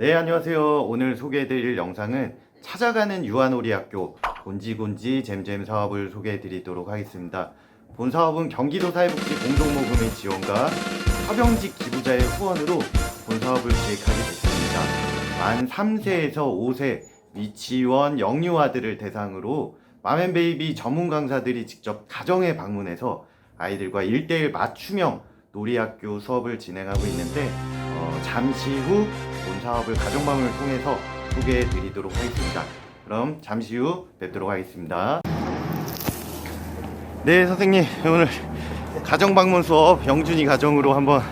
네, 안녕하세요. 오늘 소개해드릴 영상은 찾아가는 유아놀이학교 곤지곤지 잼잼 사업을 소개해드리도록 하겠습니다. 본 사업은 경기도 사회복지 공동모금의 지원과 협영직 기부자의 후원으로 본 사업을 기획하게 됐습니다. 만 3세에서 5세 미취원 영유아들을 대상으로 맘앤베이비 전문 강사들이 직접 가정에 방문해서 아이들과 1대1 맞춤형 놀이학교 수업을 진행하고 있는데 어, 잠시 후 본 사업을 가정방을 통해서 소개해 드리도록 하겠습니다. 그럼 잠시 후 뵙도록 하겠습니다. 네, 선생님. 오늘 가정 방문 수업 영준이 가정으로 한번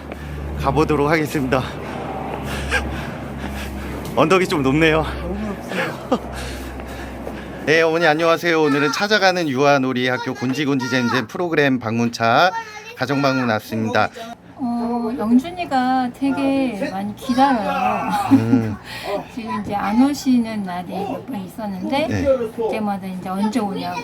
가보도록 하겠습니다. 언덕이 좀 높네요. 네, 어머니 안녕하세요. 오늘은 찾아가는 유아놀이 학교 곤지곤지잼잼 프로그램 방문차 가정 방문 왔습니다. 어, 영준이가 되게 많이 기다려요. 음, 지금 이제 안 오시는 날이 몇 번 있었는데 네. 그때마다 이제 언제 오냐고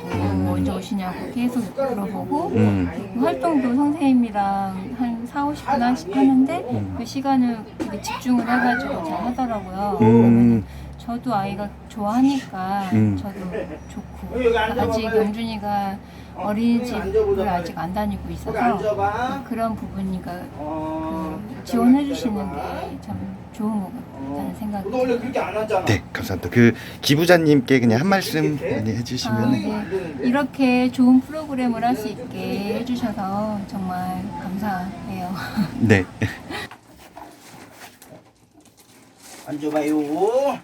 언제 오시냐고 계속 물어보고 음, 활동도 선생님이랑 한 4, 50분 하시- 하는데 그 시간을 되게 집중을 해가지고 잘 하더라고요. 음, 저도 아이가 좋아하니까 음. 저도 좋고 아직 영준이가 어린이집을 아직 안 다니고 있어서 그런 부분이가 그 지원해 주시는 게 참 좋은 것 같다는 생각이 너 원래 들어요. 네, 감사합니다. 그 기부자님께 그냥 한 말씀 많이 아, 해주시면 네. 이렇게 좋은 프로그램을 할 수 있게 해주셔서 정말 감사해요. 네. 앉아봐요.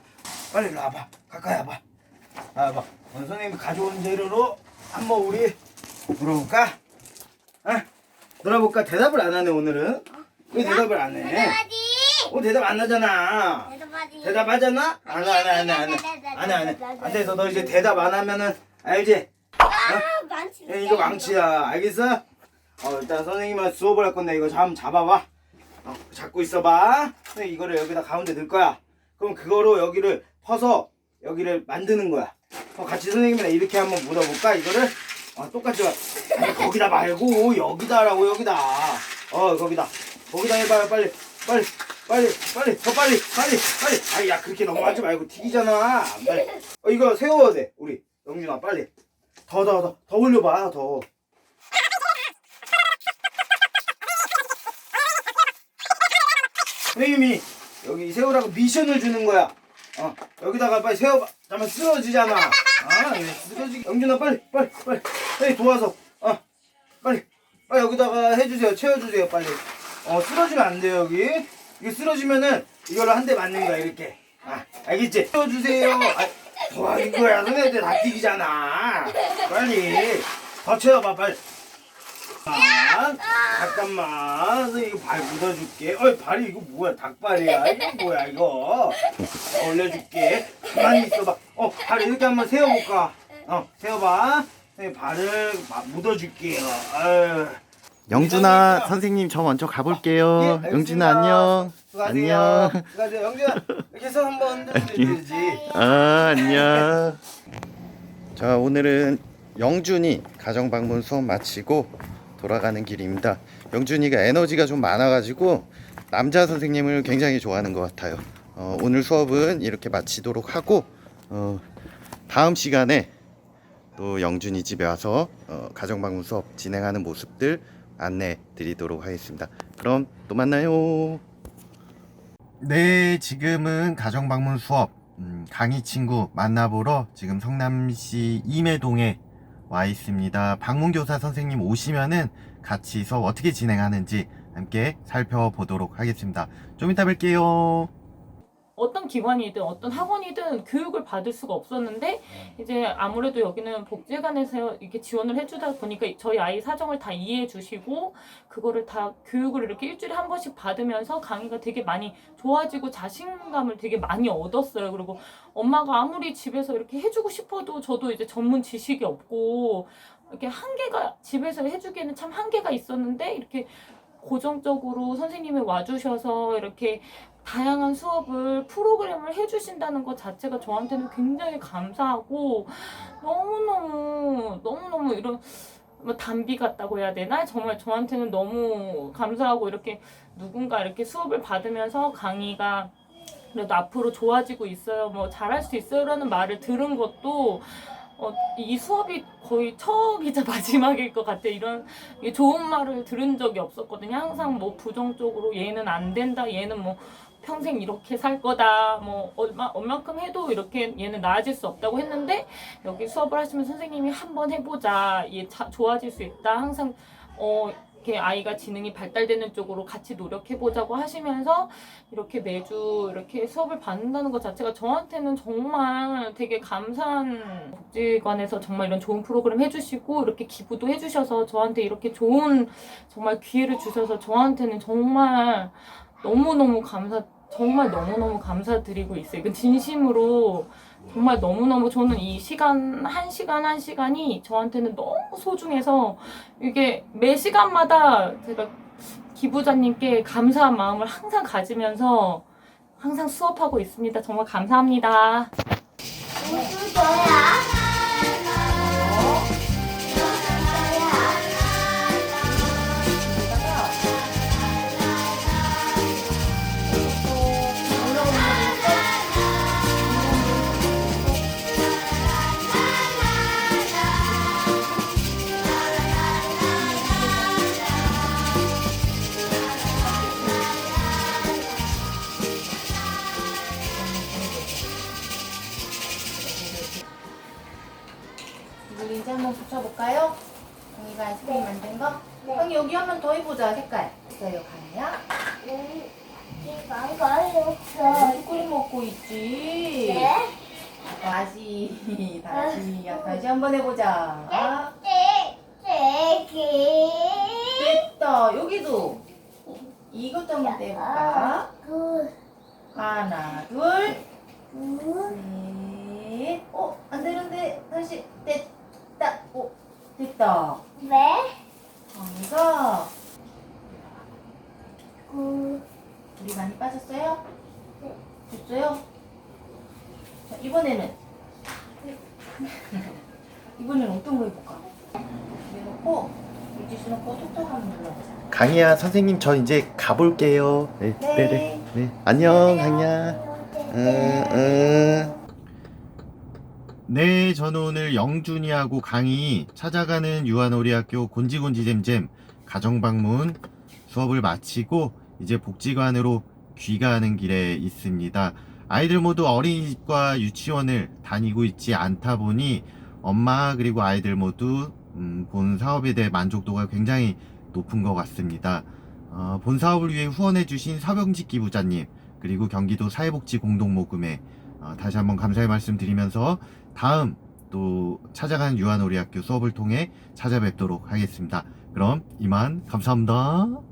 빨리 일로 와봐. 가까이 와봐. 와봐. 오늘 선생님이 가져온 재료로 한번 우리 물어볼까? 어? 놀아볼까? 대답을 안 하네 오늘은. 왜 대답을 안 해? 대답하지. 어 대답 안 하잖아. 대답하지. 대답하잖아? 안 해, 안 해, 안 해, 안 해. 안 해, 안 해. 안 돼서 너 이제 대답 안 하면은 알지? 아, 많지. 야, 이거 망치야. 알겠어? 어, 일단 선생님은 수업을 할 건데 이거 잠 잡아봐. 어, 잡고 있어봐. 선생님 이거를 여기다 가운데 넣을 거야. 그럼 그거로 여기를 퍼서 여기를 만드는 거야. 어, 같이 선생님이랑 이렇게 한번 묻어볼까? 이거를 어, 똑같이 봐. 아니, 거기다 말고 여기다라고 여기다. 어 거기다. 거기다 해봐요 빨리 빨리 빨리 빨리 더 빨리 빨리 빨리. 아야 그렇게 하지 말고 튀기잖아. 빨리. 어, 이거 세워야 돼 우리 영준아 빨리. 더 더 더 더 올려봐 더. 선생님이 여기 세우라고 미션을 주는 거야. 어 여기다가 빨리 세워봐. 잠깐 쓰러지잖아. 아 이거 쓰러지. 영준아 빨리 빨리 빨리 빨리 도와서 어 빨리 빨리 여기다가 해주세요. 채워주세요 빨리. 어 쓰러지면 안 돼요 여기. 이게 쓰러지면은 이걸로 한 대 맞는 거야 이렇게. 아 알겠지? 채워주세요. 아, 도와줄 거야. 선생님한테 다 튀기잖아. 빨리 더 채워봐 빨리. 잠깐만, 잠깐만, 이거 발 묻어줄게. 어이 발이 이거 뭐야? 닭발이야? 이거 뭐야 이거? 올려줄게. 가만히 있어봐. 어, 발 이렇게 한번 세워볼까? 어, 세워봐. 선생님 발을 마- 묻어줄게요. 아유. 영준아, 선생님 저 먼저 예, 가볼게요. 알겠습니다. 영준아 안녕. 수고하세요. 안녕. 수고하세요. 영준아, 이렇게 해서 한번 흔들어주지. 아, 안녕. 자, 오늘은 영준이 가정 방문 수업 마치고 돌아가는 길입니다. 영준이가 에너지가 좀 많아가지고 남자 선생님을 굉장히 좋아하는 것 같아요. 어, 오늘 수업은 이렇게 마치도록 하고 어, 다음 시간에 또 영준이 집에 와서 어, 가정 방문 수업 진행하는 모습들 안내 드리도록 하겠습니다. 그럼 또 만나요. 네, 지금은 가정 방문 수업 음, 강의 친구 만나보러 지금 성남시 임해동에 와 있습니다. 방문교사 선생님 오시면은 같이 수업 어떻게 진행하는지 함께 살펴보도록 하겠습니다. 좀 이따 뵐게요. 어떤 기관이든 어떤 학원이든 교육을 받을 수가 없었는데 이제 아무래도 여기는 복지관에서 이렇게 지원을 해주다 보니까 저희 아이 사정을 다 이해해 주시고 그거를 다 교육을 이렇게 일주일에 한 번씩 받으면서 강의가 되게 많이 좋아지고 자신감을 되게 많이 얻었어요. 그리고 엄마가 아무리 집에서 이렇게 해주고 싶어도 저도 이제 전문 지식이 없고 이렇게 한계가 집에서 해주기에는 참 한계가 있었는데 이렇게 고정적으로 선생님이 와주셔서 이렇게 다양한 수업을 프로그램을 해주신다는 것 자체가 저한테는 굉장히 감사하고 너무너무 너무너무 이런 뭐 단비 같다고 해야 되나 정말 저한테는 너무 감사하고 이렇게 누군가 이렇게 수업을 받으면서 강의가 그래도 앞으로 좋아지고 있어요. 뭐 잘할 수 있어요라는 말을 들은 것도 어, 이 수업이 거의 처음이자 마지막일 것 같아. 이런 좋은 말을 들은 적이 없었거든요. 항상 뭐 부정적으로 얘는 안 된다, 얘는 뭐 평생 이렇게 살 거다, 뭐 얼마 얼만큼 해도 이렇게 얘는 나아질 수 없다고 했는데 여기 수업을 하시면 선생님이 한번 해보자, 얘 자, 좋아질 수 있다. 항상 어 이렇게 아이가 지능이 발달되는 쪽으로 같이 노력해 보자고 하시면서 이렇게 매주 이렇게 수업을 받는다는 것 자체가 저한테는 정말 되게 감사한 복지관에서 정말 이런 좋은 프로그램 해주시고 이렇게 기부도 해주셔서 저한테 이렇게 좋은 정말 기회를 주셔서 저한테는 정말 너무너무 감사 정말 너무너무 감사드리고 있어요. 이건 진심으로 정말 너무너무 저는 이 시간 한 시간 한 시간이 저한테는 너무 소중해서 이게 매 시간마다 제가 기부자님께 감사한 마음을 항상 가지면서 항상 수업하고 있습니다. 정말 감사합니다. 이걸 여기 한 번 더 해보자. 색깔. 있어요 가야? 초콜릿 먹고 있지? 다시 다시 다시 한 번 해보자. 됐다. 여기도. 이것도 한번 떼볼까? 하나 둘. 넷. 어, 안 되는데. 다시. 됐다. 어, 됐다. 감사. 물이 많이 빠졌어요? 됐어요? 자, 이번에는 이번에는 어떤 거 해볼까? 이거 놓고 물티슈 놓고 톡톡 한번 눌러보자. 강희야 선생님 저 이제 가볼게요. 네, 네. 네, 네. 네. 안녕 강희야. 응, 응. 네, 저는 오늘 영준이하고 강희 찾아가는 유아놀이학교 곤지곤지잼잼 가정방문 수업을 마치고 이제 복지관으로 귀가하는 길에 있습니다. 아이들 모두 어린이집과 유치원을 다니고 있지 않다 보니 엄마 그리고 아이들 모두 음, 본 사업에 대해 만족도가 굉장히 높은 것 같습니다. 어, 본 사업을 위해 후원해주신 서병직 기부자님 그리고 경기도 사회복지 공동모금회 어, 다시 한번 감사의 말씀 드리면서 다음 또 찾아가는 유아놀이학교 수업을 통해 찾아뵙도록 하겠습니다. 그럼 이만 감사합니다.